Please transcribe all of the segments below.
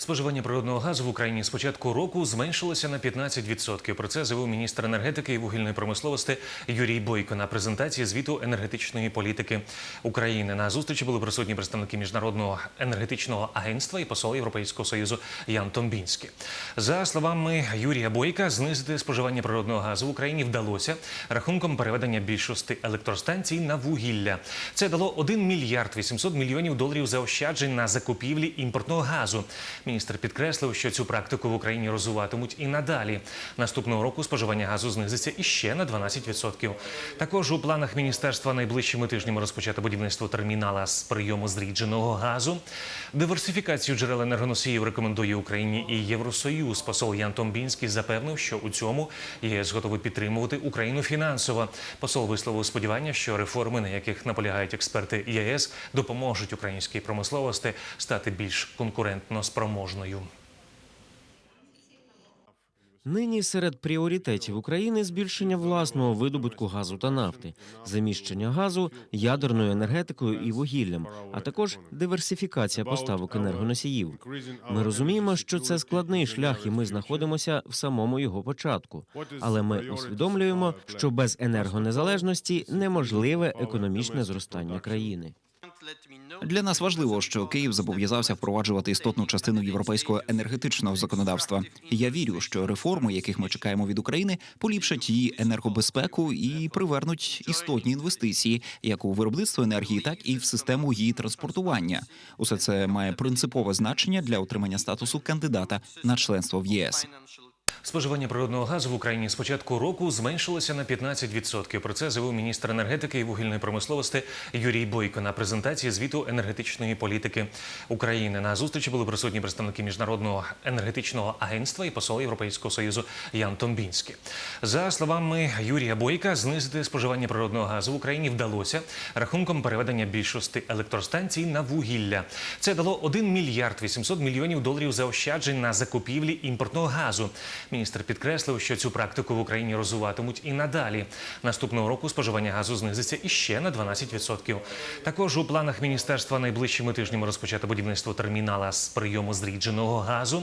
Споживання природного газу в Україні з початку року зменшилося на 15%. Про це заявив міністр енергетики і вугільної промисловості Юрій Бойко на презентації звіту енергетичної політики України. На зустрічі були присутні представники міжнародного енергетичного агентства і посол Європейського союзу Ян Томбінський. За словами Юрія Бойка, знизити споживання природного газу в Україні вдалося рахунком переведення більшості електростанцій на вугілля. Це дало 1 мільярд 800 мільйонів доларів заощаджень на закупівлі імпортного газу. Міністр підкреслив, що цю практику в Україні розвиватимуть і надалі. Наступного року споживання газу знизиться іще на 12%. Також у планах міністерства найближчими тижнями розпочати будівництво термінала з прийому зрідженого газу. Диверсифікацію джерел енергоносіїв рекомендує Україні і Євросоюз. Посол Ян Томбінський запевнив, що у цьому ЄС готовий підтримувати Україну фінансово. Посол висловив сподівання, що реформи, на яких наполягають експерти ЄС, допоможуть українській промисловості стати більш конкурентно спроможною. Нині серед пріоритетів України збільшення власного видобутку газу та нафти, заміщення газу ядерною енергетикою і вугіллям, а також диверсифікація поставок енергоносіїв. Ми розуміємо, що це складний шлях, і ми знаходимося в самому його початку. Але ми усвідомлюємо, що без енергонезалежності неможливе економічне зростання країни. Для нас важливо, що Київ зобов'язався впроваджувати істотну частину європейського енергетичного законодавства. Я вірю, що реформи, яких ми чекаємо від України, поліпшать її енергобезпеку і привернуть істотні інвестиції, як у виробництво енергії, так і в систему її транспортування. Усе це має принципове значення для отримання статусу кандидата на членство в ЄС. Споживання природного газу в Україні з початку року зменшилося на 15%. Про це заявив міністр енергетики і вугільної промисловості Юрій Бойко на презентації звіту енергетичної політики України. На зустрічі були присутні представники міжнародного енергетичного агентства і посол Європейського союзу Ян Томбінський. За словами Юрія Бойка, знизити споживання природного газу в Україні вдалося рахунком переведення більшості електростанцій на вугілля. Це дало 1 мільярд 800 мільйонів доларів заощаджень на закупівлі імпортного газу. Міністр підкреслив, що цю практику в Україні розвиватимуть і надалі. Наступного року споживання газу знизиться іще на 12%. Також у планах міністерства найближчими тижнями розпочати будівництво термінала з прийому зрідженого газу.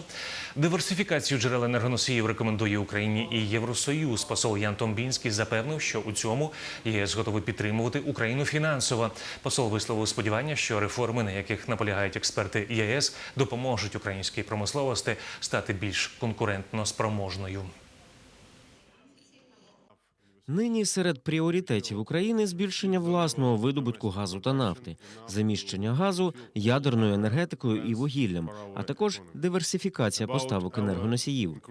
Диверсифікацію джерел енергоносіїв рекомендує Україні і Євросоюз. Посол Ян Томбінський запевнив, що у цьому ЄС готовий підтримувати Україну фінансово. Посол висловив сподівання, що реформи, на яких наполягають експерти ЄС, допоможуть українській промисловості стати більш конкурентно спроможною. Нині серед пріоритетів України збільшення власного видобутку газу та нафти, заміщення газу ядерною енергетикою і вугіллям, а також диверсифікація поставок енергоносіїв.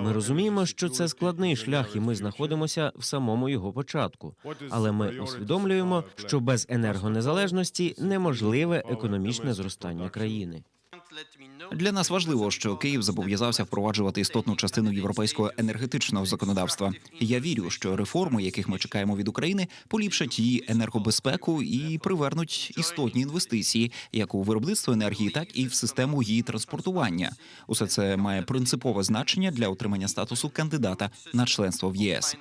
Ми розуміємо, що це складний шлях, і ми знаходимося в самому його початку. Але ми усвідомлюємо, що без енергонезалежності неможливе економічне зростання країни. Для нас важливо, що Київ зобов'язався впроваджувати істотну частину європейського енергетичного законодавства. Я вірю, що реформи, яких ми чекаємо від України, поліпшать її енергобезпеку і привернуть істотні інвестиції, як у виробництво енергії, так і в систему її транспортування. Усе це має принципове значення для отримання статусу кандидата на членство в ЄС.